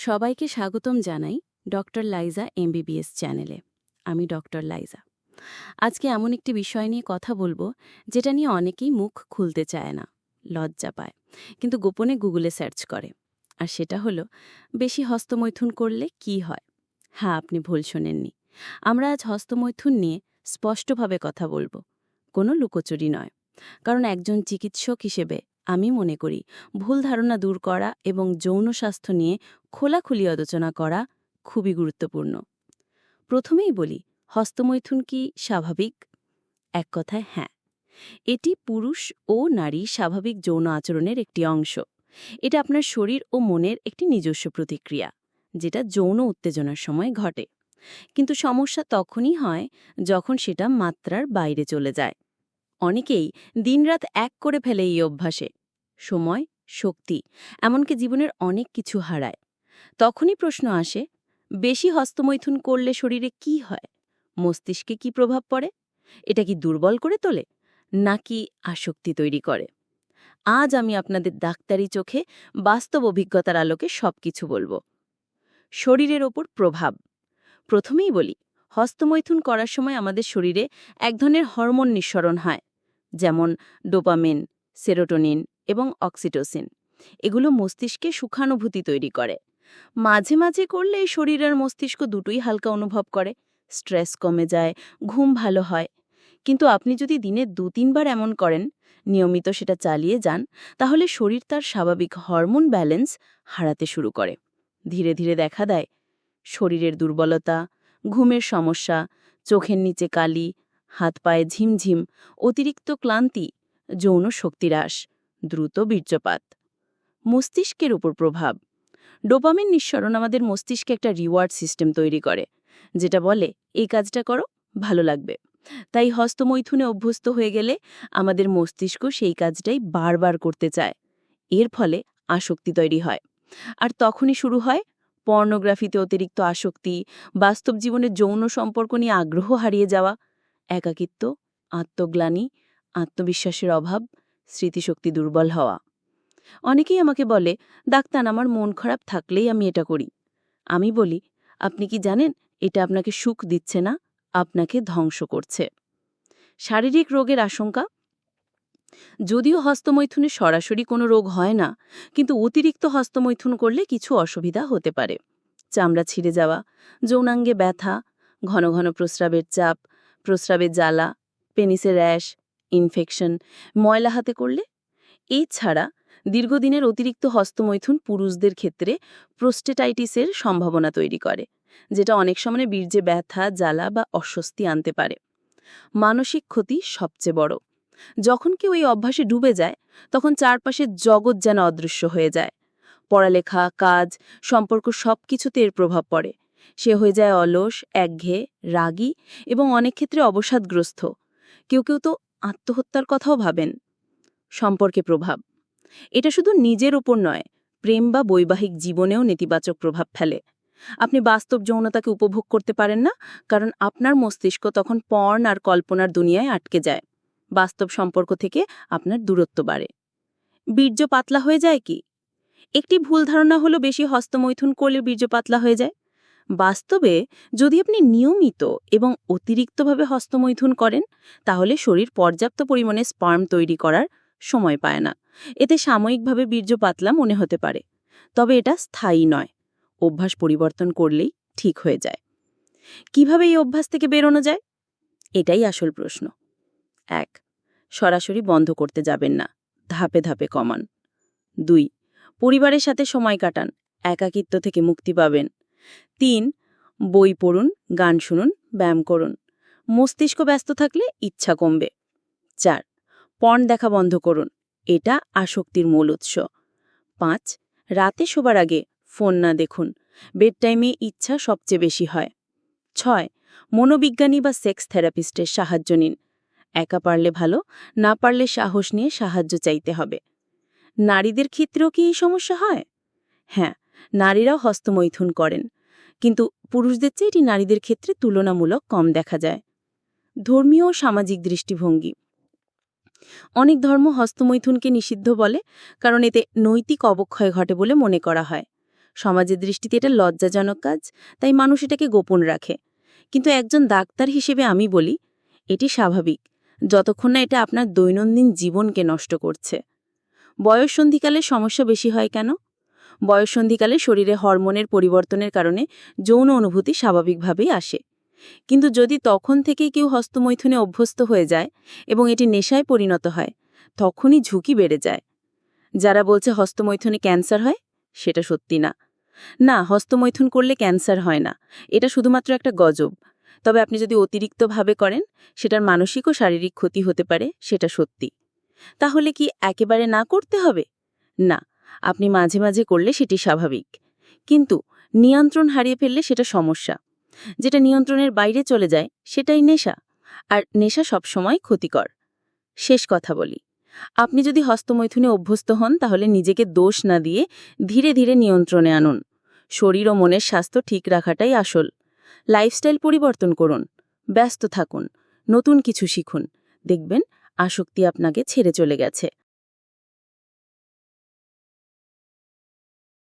সবাইকে স্বাগতম জানাই ডক্টর লাইজা এমবিবিএস চ্যানেলে। আমি ডক্টর লাইজা। আজকে এমন একটি বিষয় নিয়ে কথা বলব, যেটা নিয়ে অনেকেই মুখ খুলতে চায় না, লজ্জা পায়, কিন্তু গোপনে গুগলে সার্চ করে। আর সেটা হলো, বেশি হস্তমৈথুন করলে কি হয়? হ্যাঁ আপনি ভুল শোনেননি। আমরা আজ হস্তমৈথুন নিয়ে স্পষ্টভাবে কথা বলব, কোনো লুকোচুরি নয়। কারণ একজন চিকিৎসক হিসেবে আমি মনে করি, ভুল ধারণা দূর করা এবং যৌন স্বাস্থ্য নিয়ে খোলাখুলি আলোচনা করা খুবই গুরুত্বপূর্ণ। প্রথমেই বলি, হস্তমৈথুন কি স্বাভাবিক? এক কথায় হ্যাঁ। এটি পুরুষ ও নারী স্বাভাবিক যৌন আচরণের একটি অংশ। এটা আপনার শরীর ও মনের একটি নিজস্ব প্রতিক্রিয়া, যেটা যৌন উত্তেজনার সময় ঘটে। কিন্তু সমস্যা তখনই হয় যখন সেটা মাত্রার বাইরে চলে যায়। অনেকেই দিনরাত এক করে ফেলে এই অভ্যাসে। সময়, শক্তি, এমনকি জীবনের অনেক কিছু হারায়। তখনই প্রশ্ন আসে, বেশি হস্তমৈথুন করলে শরীরে কি হয়? মস্তিষ্কে কি প্রভাব পড়ে? এটা কি দুর্বল করে তোলে? নাকি আসক্তি তৈরি করে? আজ আমি আপনাদের ডাক্তারি চোখে বাস্তব অভিজ্ঞতার আলোকে সবকিছু বলব। শরীরের ওপর প্রভাব। প্রথমেই বলি, হস্তমৈথুন করার সময় আমাদের শরীরে এক ধরনের হরমোন নিঃসরণ হয়, যেমন ডোপামিন, সেরোটোনিন এবং অক্সিটোসিন। এগুলো মস্তিষ্কে সুখানুভূতি তৈরি করে। মাঝে মাঝে করলে শরীর আর মস্তিষ্ক দুটোই হালকা অনুভব করে। স্ট্রেস কমে যায়, ঘুম ভালো হয়। কিন্তু আপনি যদি দিনে দু তিনবার এমন করেন, নিয়মিত সেটা চালিয়ে যান, তাহলে শরীর তার স্বাভাবিক হরমোন ব্যালেন্স হারাতে শুরু করে। ধীরে ধীরে দেখা দেয়, শরীরের দুর্বলতা, ঘুমের সমস্যা, চোখের নিচে কালি, হাত পায়ে ঝিমঝিম, অতিরিক্ত ক্লান্তি, যৌন শক্তিহ্রাস দ্রুত বীর্যপাত। মস্তিষ্কের উপর প্রভাব। ডোপামিন নিঃসরণ আমাদের মস্তিষ্কে একটা রিওয়ার্ড সিস্টেম তৈরি করে, যেটা বলে, এই কাজটা করো, ভালো লাগবে। তাই হস্তমৈথুনে অভ্যস্ত হয়ে গেলে আমাদের মস্তিষ্ক সেই কাজটাই বারবার করতে চায়। এর ফলে আসক্তি তৈরি হয়। আর তখনই শুরু হয় পর্নোগ্রাফিতে অতিরিক্ত আসক্তি, বাস্তব জীবনে যৌন সম্পর্ক নিয়ে আগ্রহ হারিয়ে যাওয়া, একাকিত্ব, আত্মগ্লানি, আত্মবিশ্বাসের অভাব স্মৃতিশক্তি দুর্বল হওয়া। অনেকেই আমাকে বলে, ডাক্তার, আমার মন খারাপ থাকলেই আমি এটা করি। আমি বলি, আপনি কি জানেন, এটা আপনাকে সুখ দিচ্ছে না? আপনাকে ধ্বংস করছে। শারীরিক রোগের আশঙ্কা? যদিও হস্তমৈথুনে সরাসরি কোনো রোগ হয় না, কিন্তু অতিরিক্ত হস্তমৈথুন করলে কিছু অসুবিধা হতে পারে। চামড়া ছিঁড়ে যাওয়া, যৌনাঙ্গে ব্যথা, ঘন ঘন প্রস্রাবের চাপ, প্রস্রাবের জ্বালা, পেনিসের র্যাশ ইনফেকশন ময়লা হাতে করলে? এছাড়া দীর্ঘদিনের অতিরিক্ত হস্তমৈথুন পুরুষদের ক্ষেত্রে প্রোস্টেটাইটিসের সম্ভাবনা তৈরি করে, যেটা অনেক সময় বীর্যে ব্যথা, জ্বালা বা অস্বস্তি আনতে পারে। মানসিক ক্ষতি সবচেয়ে বড়। যখন কেউ এই অভ্যাসে ডুবে যায়, তখন চারপাশের জগৎ যেন অদৃশ্য হয়ে যায়। পড়ালেখা, কাজ, সম্পর্ক সব কিছুতে এর প্রভাব পড়ে। সে হয়ে যায় অলস, একঘেয়ে, রাগী এবং অনেক ক্ষেত্রে অবসাদগ্রস্ত। কেউ কেউ তো আত্মহত্যার কথাও ভাবেন। সম্পর্কে প্রভাব। এটা শুধু নিজের ওপর নয়, প্রেম বা বৈবাহিক জীবনেও নেতিবাচক প্রভাব ফেলে। আপনি বাস্তব যৌনতাকে উপভোগ করতে পারেন না, কারণ আপনার মস্তিষ্ক তখন পর্ন আর কল্পনার দুনিয়ায় আটকে যায়। বাস্তব সম্পর্ক থেকে আপনার দূরত্ব বাড়ে। বীর্য পাতলা হয়ে যায় কি? একটি ভুল ধারণা হলো বেশি হস্তমৈথুন করলে বীর্য পাতলা হয়ে যায়। বাস্তবে যদি আপনি নিয়মিত এবং অতিরিক্তভাবে হস্তমৈথুন করেন, তাহলে শরীর পর্যাপ্ত পরিমাণে স্পার্ম তৈরি করার সময় পায় না। এতে সাময়িকভাবে বীর্য পাতলা মনে হতে পারে। তবে এটা স্থায়ী নয়। অভ্যাস পরিবর্তন করলেই ঠিক হয়ে যায়। কীভাবে এই অভ্যাস থেকে বেরোনো যায়? এটাই আসল প্রশ্ন। এক, সরাসরি বন্ধ করতে যাবেন না। ধাপে ধাপে কমান। দুই, পরিবারের সাথে সময় কাটান। একাকিত্ব থেকে মুক্তি পাবেন। তিন, বই পড়ুন, গান শুনুন, ব্যায়াম করুন। মস্তিষ্ক ব্যস্ত থাকলে ইচ্ছা কমবে। চার, পণ দেখা বন্ধ করুন, এটা আসক্তির মূল উৎস। পাঁচ, রাতে শোবার আগে ফোন না দেখুন বেড টাইমে ইচ্ছা সবচেয়ে বেশি হয়। ছয়, মনোবিজ্ঞানী বা সেক্স থেরাপিস্টের সাহায্য নিন। একা পারলে ভালো, না পারলে সাহস নিয়ে সাহায্য চাইতে হবে। নারীদের ক্ষেত্রেও কি এই সমস্যা হয়? হ্যাঁ নারীরাও হস্তমৈথুন করেন। কিন্তু পুরুষদের চেয়ে এটি নারীদের ক্ষেত্রে তুলনামূলক কম দেখা যায়। ধর্মীয় ও সামাজিক দৃষ্টিভঙ্গি। অনেক ধর্ম হস্তমৈথুনকে নিষিদ্ধ বলে, কারণ এতে নৈতিক অবক্ষয় ঘটে বলে মনে করা হয়। সমাজের দৃষ্টিতে এটা লজ্জাজনক কাজ, তাই মানুষ এটাকে গোপন রাখে। কিন্তু একজন ডাক্তার হিসেবে আমি বলি, এটি স্বাভাবিক, যতক্ষণ না এটা আপনার দৈনন্দিন জীবনকে নষ্ট করছে। বয়ঃসন্ধিকালে সমস্যা বেশি হয় কেন? বয়ঃসন্ধিকালে শরীরে হরমোনের পরিবর্তনের কারণে যৌন অনুভূতি স্বাভাবিকভাবেই আসে। কিন্তু যদি তখন থেকেই কেউ হস্তমৈথুনে অভ্যস্ত হয়ে যায় এবং এটি নেশায় পরিণত হয়, তখনই ঝুঁকি বেড়ে যায়। যারা বলছে হস্তমৈথুনে ক্যান্সার হয়, সেটা সত্যি না। না, হস্তমৈথুন করলে ক্যান্সার হয় না। এটা শুধুমাত্র একটা গজব। তবে আপনি যদি অতিরিক্তভাবে করেন, সেটার মানসিক ও শারীরিক ক্ষতি হতে পারে, সেটা সত্যি। তাহলে কি একেবারে না করতে হবে? না। আপনি মাঝে মাঝে করলে সেটি স্বাভাবিক। কিন্তু নিয়ন্ত্রণ হারিয়ে ফেললে সেটা সমস্যা। যেটা নিয়ন্ত্রণের বাইরে চলে যায়, সেটাই নেশা। আর নেশা সবসময় ক্ষতিকর। শেষ কথা বলি। আপনি যদি হস্তমৈথুনে অভ্যস্ত হন, তাহলে নিজেকে দোষ না দিয়ে ধীরে ধীরে নিয়ন্ত্রণে আনুন। শরীর ও মনের স্বাস্থ্য ঠিক রাখাটাই আসল। লাইফস্টাইল পরিবর্তন করুন। ব্যস্ত থাকুন। নতুন কিছু শিখুন। দেখবেন আসক্তি আপনাকে ছেড়ে চলে গেছে।